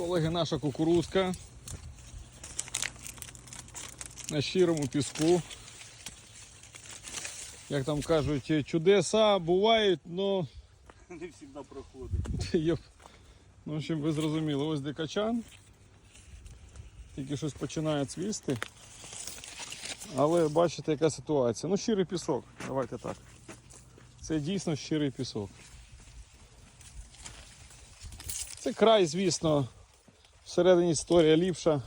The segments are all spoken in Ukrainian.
Колеги, наша кукурузка на щирому піску. Як там кажуть, чудеса бувають, але Не завжди проходить. Ну, в общем, ви зрозуміли, ось де качан. Тільки щось починає цвісти. Але бачите, яка ситуація. Ну, щирий пісок, давайте так. Це дійсно щирий пісок. Це край, звісно, всередині історія ліпша,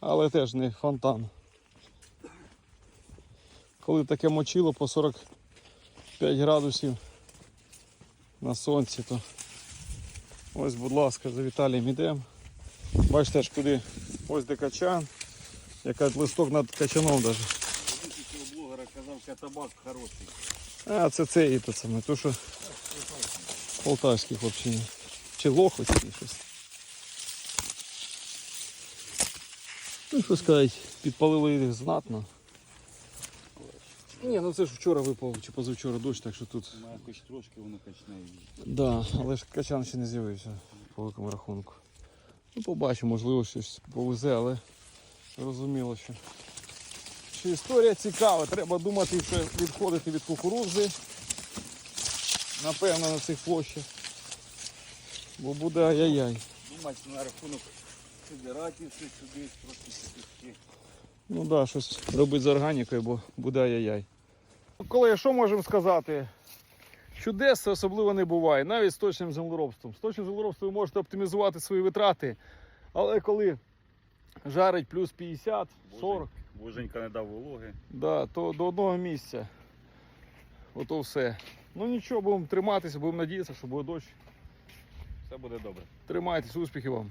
але теж не фонтан. Коли таке мочило по 45 градусів на сонці, то ось, будь ласка, за Віталієм йдемо. Бачите ж куди ось де качан, яка листок над качаном цього блогера казав, що табак хороший. А, це цей то саме, то що полтавський хлопчині. Чи лохоть, щось. Ну, що сказати, підпалили їх знатно. Ні, ну це ж вчора випав, чи позавчора дощ, так що тут. Має хоч трошки воно качне. Да, але ж качан ще не з'явився по великому рахунку. Ну, побачимо, можливо, щось повезе, але зрозуміло, що. що історія цікава. Треба думати, що відходити від кукурудзи. Напевно, на цих площах. Бо буде ай-яй-яй. Думати на рахунок федератів, все сюди, трошки пісочки. Ну так, да, щось робити з органікою, бо буде ай-яй-яй. Колеги, що можемо сказати? Чудес особливо не буває, навіть з точним землеробством. З точним землеробством ви можете оптимізувати свої витрати, але коли жарить плюс 50, 40, Боженька не дав вологи. да, то до одного місця. Ото все. Ну нічого, будемо триматися, будемо надіятися, що буде дощ. Все буде добре. Тримайтесь, успіхів вам.